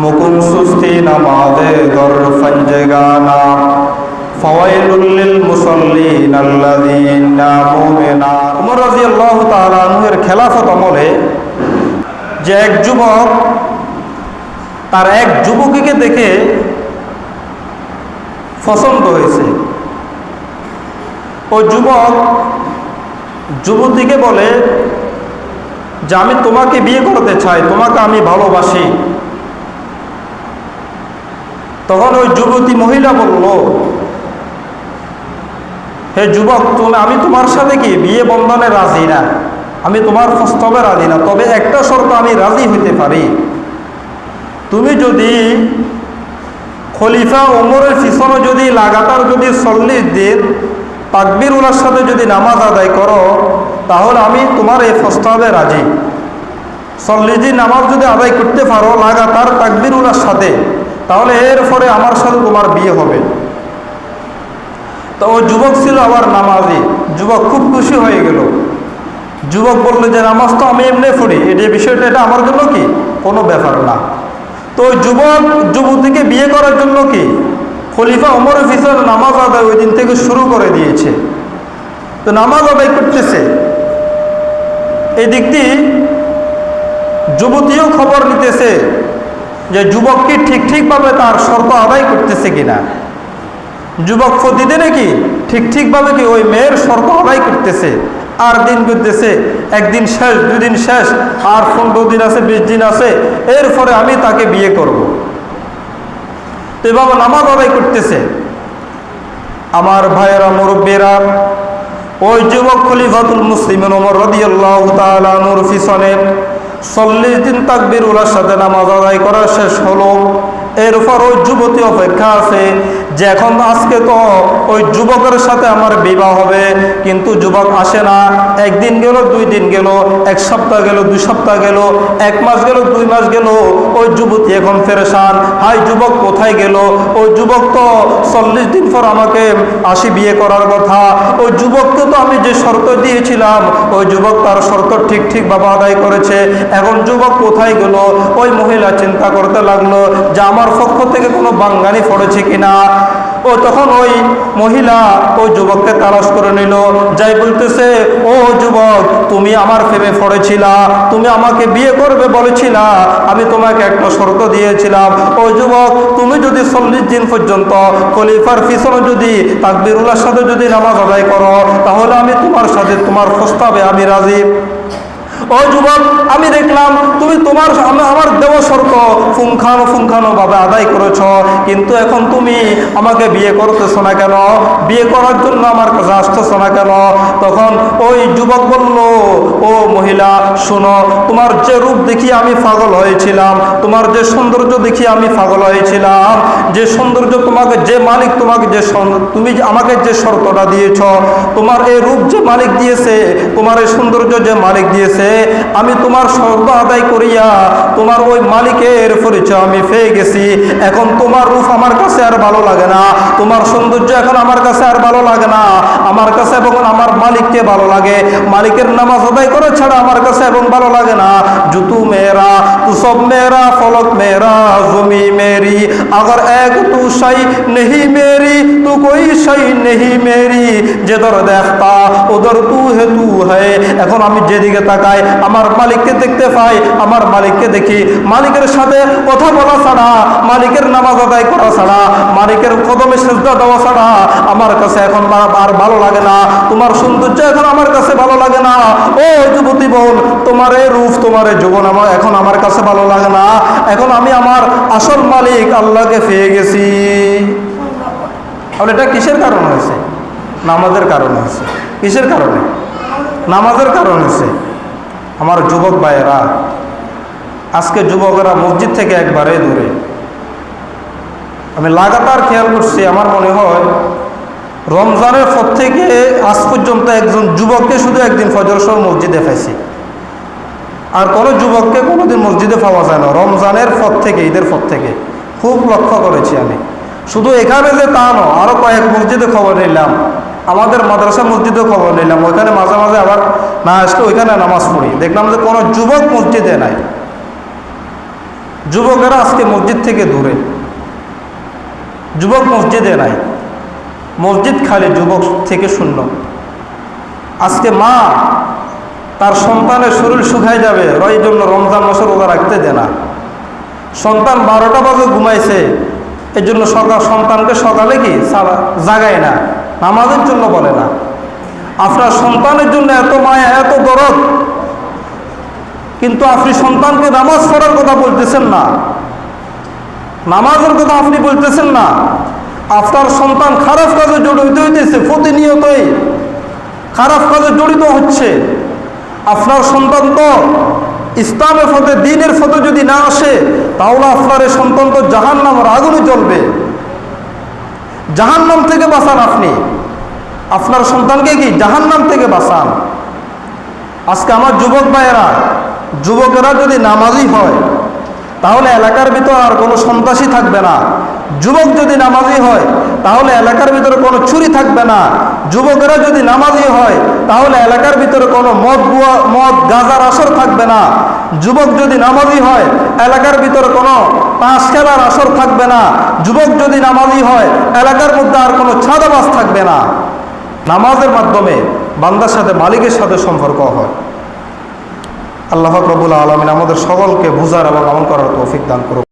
মুকুম সুস্তি নামাজে দর ফঞ্জগানা ফাওয়াইলুল লিল মুসাল্লিন আল্লাযীনা মুমিনা। উমর রাদিয়াল্লাহু তাআলা আনহুর খেলাফত আমলে যে এক যুবক, তার এক যুবকীকে দেখে পছন্দ হয়েছে। ওই যুবক যুবতীকে বলে, যে আমি তোমাকে বিয়ে করতে চাই, তোমাকে আমি ভালোবাসি। তখন ওই যুবতী মহিলা বলল, হে যুবক, তুমি, আমি তোমার সাথে কি? বিয়ে বন্ধনে রাজি না। আমি তোমার প্রস্তাবে রাজি না। তবে একটা শর্ত আমি রাজি হইতে পারি। তুমি যদি খলিফা ওমরের পিছনে যদি লাগাতার যদি চল্লিশ দিন তাকবির উলার সাথে যদি নামাজ আদায় করো, তাহলে আমি তোমার এই প্রস্তাবে রাজি। চল্লিশ দিন নামাজ যদি আদায় করতে পারো, লাগাতার তাকবির উলার সাথে। তাহলে এর পরে আমার সাথে তোমার বিয়ে হবে। তো ও যুবক ছিল আবার নামাজি। যুবক খুব খুশি হয়ে গেল। যুবক বলল যে, নামাজ তো আমি এমনি পড়ি। এটা বিষয়টা, এটা আমার জন্য কি? কোনো ব্যাপার না। তো যুবক, যুবতীকে বিয়ে করার জন্য কি? খলিফা অমর ফিসর নামাজ আদায় ওই দিন থেকে শুরু করে দিয়েছে। তো নামাজ আদায় করতেছে। এই দিকটি যুবতীও খবর নিতেছে যে যুবক কি ঠিক ঠিকভাবে তার শর্ত আদায় করতেছে কিনা? যুবক প্রতিদিনে কি ঠিক ঠিকভাবে কি ওই মেয়ের শর্ত আদায় করতেছে? আর দিন করতেছে একদিন শেষ দুই দিন শেষ, আর পনেরো দিন আছে, বিশ দিন আছে, এরপরে আমি তাকে বিয়ে করব। তো এভাবে নামাজ আদায় করতেছে। আমার ভাইয়েরা, মুরব্বীরা, ওই যুবক খলিফাতুল মুসলিম ওমর রদিয়াল্লাহু তাআলা নূর ফিসনে চল্লিশ দিন তাকবির উলার সাথে নামাজ আদায় করা শেষ হলো। এরপর ওই যুবতী অপেক্ষা আছে যে এখন আজকে তো ওই যুবকের সাথে আমার বিবাহ হবে, কিন্তু যুবক আসে না। একদিন গেল, দুই দিন গেল, এক সপ্তাহ গেল, দুই সপ্তাহ গেল, এক মাস গেল, দুই মাস গেল, ওই যুবতী এখন ফেরেশান। হাই যুবক, কোথায় গেল? ওই যুবক তো চল্লিশ দিন পর আমাকে আসি বিয়ে করার কথা। ওই যুবককে তো আমি যে শর্ত দিয়েছিলাম, ওই যুবক তার শর্ত ঠিক ঠিক বাবা আদায় করেছে। এখন যুবক কোথায় গেল? ওই মহিলা চিন্তা করতে লাগল যে আমার পক্ষ থেকে কোনো বাঙ্গানি পড়েছে কিনা? ও তখন ওই মহিলা ওই যুবককে তালাশ করে নিল। যাই বলতেছে, ও যুবক, তুমি আমার প্রেমে পড়েছিলা, তুমি আমাকে বিয়ে করবে বলেছিলা, আমি তোমাকে একটা শর্ত দিয়েছিলাম। ও যুবক, তুমি যদি চল্লিশ দিন পর্যন্ত খলিফার পিছনে যদি তাকবিরুল্লার সাথে যদি নামাজ আদায় করো, তাহলে আমি তোমার সাথে তোমার প্রস্তাবে আমি রাজি। ও যুবক, আমি দেখলাম তুমি তোমার আমি আমার দেব শর্ত ফুঙ্খানো ফুঙ্খানো ভাবে আদায় করেছ। কিন্তু এখন তুমি আমাকে বিয়ে করতেছ না কেন? বিয়ে করার জন্য আমার কাছে আসতেছ না কেন? তখন ওই যুবক বলল, ও মহিলা, শোনো, তোমার যে রূপ দেখি আমি পাগল হয়েছিলাম, তোমার যে সৌন্দর্য দেখি আমি পাগল হয়েছিলাম, যে সৌন্দর্য তোমাকে, যে মালিক তোমাকে যে তুমি আমাকে যে শর্তটা দিয়েছ, তোমার এই রূপ যে মালিক দিয়েছে, তোমার এই সৌন্দর্য যে মালিক দিয়েছে আমি তোমার শর্ত আদায় করিয়া তোমার ওই মালিকের পরিচয় আমি পেয়ে গেছি। এখন তোমার রূপ আমার কাছে আর ভালো লাগে না। তোমার সৌন্দর্য এখন আমার কাছে আর ভালো লাগে না। আমার কাছে এবং আমার মালিককে ভালো লাগে। মালিকের নামাজ আদায় করে ছাড়া আমার কাছে এবং ভালো লাগে না। জুতু মেয়েরা, তুসব মেয়েরা, ফলক মেয়েরা, জমি মেরি, আগর এক তু সাই নেহি মেরি, তু কই সাই নেহি মেরি, যে যেদর দেখতা ওদর তু হে তু হে। এখন আমি যেদিকে তাকাই আমার মালিককে দেখতে পাই, আমার মালিককে দেখি। মালিকের সাথে কথা বলা ছাড়া, মালিকের নামাজ আদায় করা ছাড়া, মালিকের কদমে সেজদা দেওয়া ছাড়া আমার কাছে এখন আর ভালো লাগে না। তোমার সৌন্দর্য এখন আমার কাছে ভালো লাগে না। ও যুবতী বোন, তোমার এই রূপ, তোমার এই যৌবন আমার এখন আমার কাছে ভালো লাগে না। এখন আমি আমার আসল মালিক আল্লাহকে পেয়ে গেছি। তাহলে এটা কিসের কারণ হয়েছে? নামাজের কারণ হয়েছে। কিসের কারণে? নামাজের কারণ হয়েছে। আমার যুবক ভাইয়েরা, আজকে যুবকেরা মসজিদ থেকে একবারে দূরে। আমি লাগাতার খেয়াল করছি, আমার মনে হয় রমজানের পর থেকে আজ পর্যন্ত একজন যুবককে শুধু একদিন ফজর সহ মসজিদে পাইছি। আর কোনো যুবককে কোনোদিন মসজিদে পাওয়া যায় না। রমজানের পর থেকে, ঈদের পর থেকে খুব লক্ষ্য করেছি আমি। শুধু এখানে যে তা নয় আরও কয়েক মসজিদে খবর নিলাম। আমাদের মাদ্রাসা মসজিদেও খবর নিলাম ওইখানে মাঝে মাঝে আবার না আসলে ওইখানে নামাজ পড়ি। দেখলাম যে কোনো যুবক মসজিদে নাই। যুবকেরা আজকে মসজিদ থেকে দূরে। যুবক মসজিদে নাই। মসজিদ খালি যুবক থেকে শূন্য। আজকে মা তার সন্তানের শরীর শুকায় যাবে এই জন্য রমজান মাসের রোজা রাখতে দেয় না। সন্তান বারোটা বাজে ঘুমাইছে এই জন্য সকাল সন্তানকে সকালে কি জাগায় না। নামাজের জন্য বলে না। আপনার সন্তানের জন্য এত মায়া, এত দরদ। কিন্তু আপনি সন্তানকে নামাজ পড়ার কথা বলতেছেন না। নামাজের কথা আপনি বলতেছেন না। আপনার সন্তান খারাপ কাজে জড়িত হইতেছে, প্রতিনিয়তই খারাপ কাজে জড়িত হচ্ছে। আপনার সন্তান তো ইসলামের ফতে দিনের ফতে যদি না আসে, তাহলে আপনার এই সন্তান তো জাহান নামের আগুনে জ্বলবে। জাহান নাম থেকে বাঁচান আপনি। আপনার সন্তানকে কি জাহান নাম থেকে বাঁচান? আজকে আমার যুবক ভাইয়েরা, যুবকেরা যদি নামাজি হয়, তাহলে এলাকার ভিতর আর কোনো সন্ত্রাসী থাকবে না। যুবক যদি নামাজি হয়, তাহলে এলাকার ভিতরে কোনো চুরি থাকবে না। যুবকেরা যদি নামাজি হয়, তাহলে এলাকার ভিতরে কোনো মদ বুয়া মদ, গাজার আসর থাকবে না। যুবক যদি নামাজি হয়, এলাকার ভিতরে কোনো পাঁচ খেলার আসর থাকবে না। যুবক যদি নামাজি হয়, এলাকার মধ্যে আর কোনো ছাদাবাস থাকবে না। নামাজের মাধ্যমে বান্দার সাথে মালিকের সাথে সম্পর্ক হয়। আল্লাহ রবুল্লা আলমিন আমাদের সকলকে বুঝার এবং আমল করার তৌফিক দান করুক।